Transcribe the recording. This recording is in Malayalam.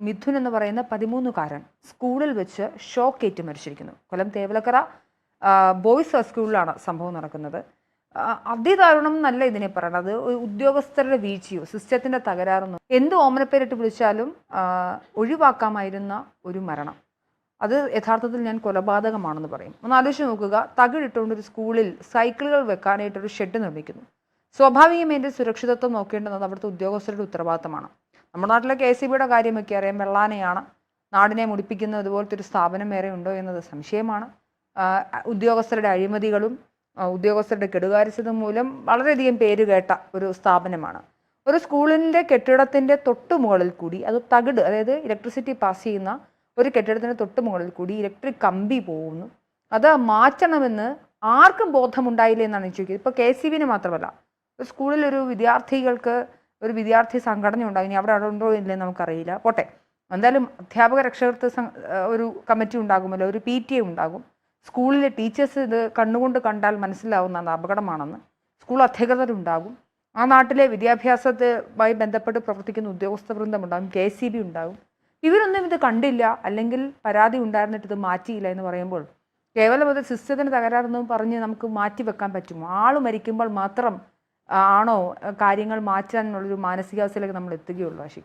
മിഥുൻ എന്ന് പറയുന്ന പതിമൂന്നുകാരൻ സ്കൂളിൽ വെച്ച് ഷോക്ക് ഏറ്റ് മരിച്ചിരിക്കുന്നു കൊല്ലം തേവലക്കര ബോയ്സ് സ്കൂളിലാണ് സംഭവം നടക്കുന്നത്. അതിദാരുണം എന്നല്ല ഇതിനെ പറയണത്. ഒരു ഉദ്യോഗസ്ഥരുടെ വീഴ്ചയോ സിസ്റ്റത്തിന്റെ തകരാറെന്നോ എന്ത് ഓമനപ്പേരിട്ട് വിളിച്ചാലും ഒഴിവാക്കാമായിരുന്ന ഒരു മരണം. അത് യഥാർത്ഥത്തിൽ ഞാൻ കൊലപാതകമാണെന്ന് പറയും. ഒന്ന് ആലോചിച്ച് നോക്കുക. തകിടിട്ടുകൊണ്ട് ഒരു സ്കൂളിൽ സൈക്കിളുകൾ വെക്കാനായിട്ടൊരു ഷെഡ് നിർമ്മിക്കുന്നു. സ്വാഭാവികമായി സുരക്ഷിതത്വം നോക്കേണ്ടത് അവിടുത്തെ ഉദ്യോഗസ്ഥരുടെ ഉത്തരവാദിത്തമാണ്. നമ്മുടെ നാട്ടിലെ കെ സി ബിയുടെ കാര്യമൊക്കെ അറിയാം. വെള്ളാനയാണ്. നാടിനെ മുടിപ്പിക്കുന്ന ഇതുപോലത്തെ ഒരു സ്ഥാപനം വേറെ ഉണ്ടോ എന്നത് സംശയമാണ്. ഉദ്യോഗസ്ഥരുടെ അഴിമതികളും ഉദ്യോഗസ്ഥരുടെ കെടുകാര്യസ്ഥത മൂലം വളരെയധികം പേര് കേട്ട ഒരു സ്ഥാപനമാണ്. ഒരു സ്കൂളിന്റെ കെട്ടിടത്തിന്റെ തൊട്ട് മുകളിൽ കൂടി അത് തകിട് അതായത് ഇലക്ട്രിസിറ്റി പാസ് ചെയ്യുന്ന ഒരു കെട്ടിടത്തിന്റെ തൊട്ട് മുകളിൽ കൂടി ഇലക്ട്രിക് കമ്പി പോകുന്നു. അത് മാറ്റണമെന്ന് ആർക്കും ബോധമുണ്ടായില്ല എന്നാണ് ചോദിക്കുന്നത് ഇപ്പോൾ കെ സി ബിന് മാത്രമല്ല ഒരു ഒരു വിദ്യാർത്ഥികൾക്ക് ഒരു വിദ്യാർത്ഥി സംഘടന ഉണ്ടാകും ഇനി അവിടെ അവിടെ ഉണ്ടോ ഇല്ലേ നമുക്കറിയില്ല. പോട്ടെ. എന്തായാലും അധ്യാപക രക്ഷകർത്തൃ ഒരു കമ്മിറ്റി ഉണ്ടാകുമല്ലോ ഒരു പി ടി എ ഉണ്ടാകും. സ്കൂളിലെ ടീച്ചേഴ്സ് ഇത് കണ്ണുകൊണ്ട് കണ്ടാൽ മനസ്സിലാവുന്നതാണ് അപകടമാണെന്ന്. സ്കൂൾ അധികൃതരുണ്ടാകും. ആ നാട്ടിലെ വിദ്യാഭ്യാസത്തുമായി ബന്ധപ്പെട്ട് പ്രവർത്തിക്കുന്ന ഉദ്യോഗസ്ഥ വൃന്ദം ഉണ്ടാകും കെ സി ബി ഉണ്ടാകും. ഇവരൊന്നും ഇത് കണ്ടില്ല. അല്ലെങ്കിൽ പരാതി ഉണ്ടായിരുന്നിട്ട് ഇത് മാറ്റിയില്ല എന്ന് പറയുമ്പോൾ കേവലം അത് സിസ്റ്റത്തിന് തകരാറെന്നും പറഞ്ഞ് നമുക്ക് മാറ്റി വെക്കാൻ പറ്റുമോ? ആൾ മരിക്കുമ്പോൾ മാത്രം ആണോ കാര്യങ്ങൾ മാറ്റാനുള്ളൊരു മാനസികാവസ്ഥയിലേക്ക് നമ്മൾ എത്തുകയുള്ളൂ ആശി